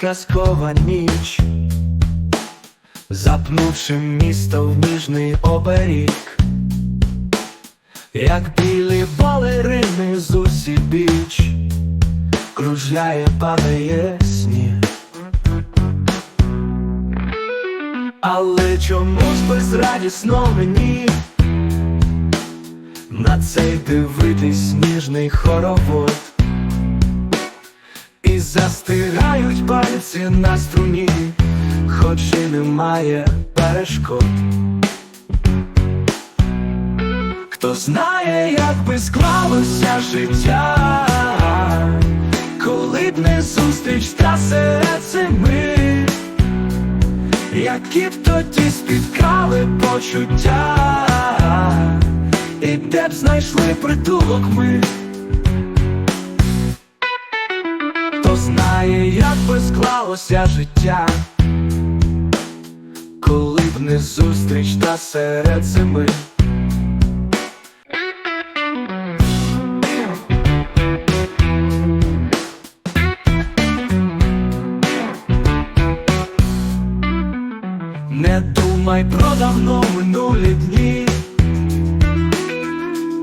казкова ніч, запнувши місто в ніжний оберіг, як білі балерини з усі біч, кружляє, падає сніг. Але чомусь безрадісно мені на цей дивитись ніжний хоровод І застигають пальці на струні, хоч і немає перешкод. Хто знає, як би склалося життя, коли б не зустріч та серед зими, які б тоді спіткали почуття, і де б знайшли притулок ми. Склалося життя, коли б не зустріч та серед зими. Не думай про давно минулі дні,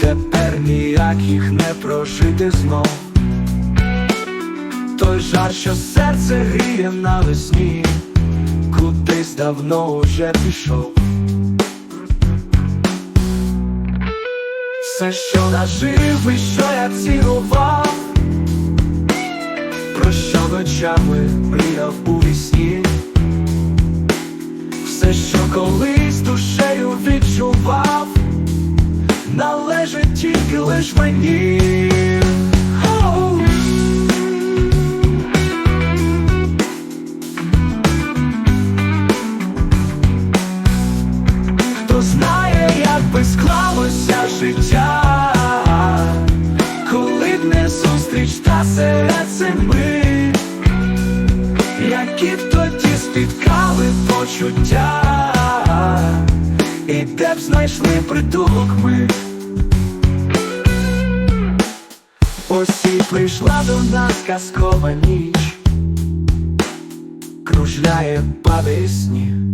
тепер ніяких не прожити знов. Той жар, що серце гріє навесні, кудись давно уже пішов. Все, що нажив і що я цінував, про що ночами мріяв у вісні. Все, що колись душею відчував, належить тільки лиш мені. Хто знає, як би склалося життя, коли б не зустріч та серед зими, які б тоді спіткали почуття, і де б знайшли притулок ми. Ось і прийшла до нас казкова ніч, кружляє падає сніг.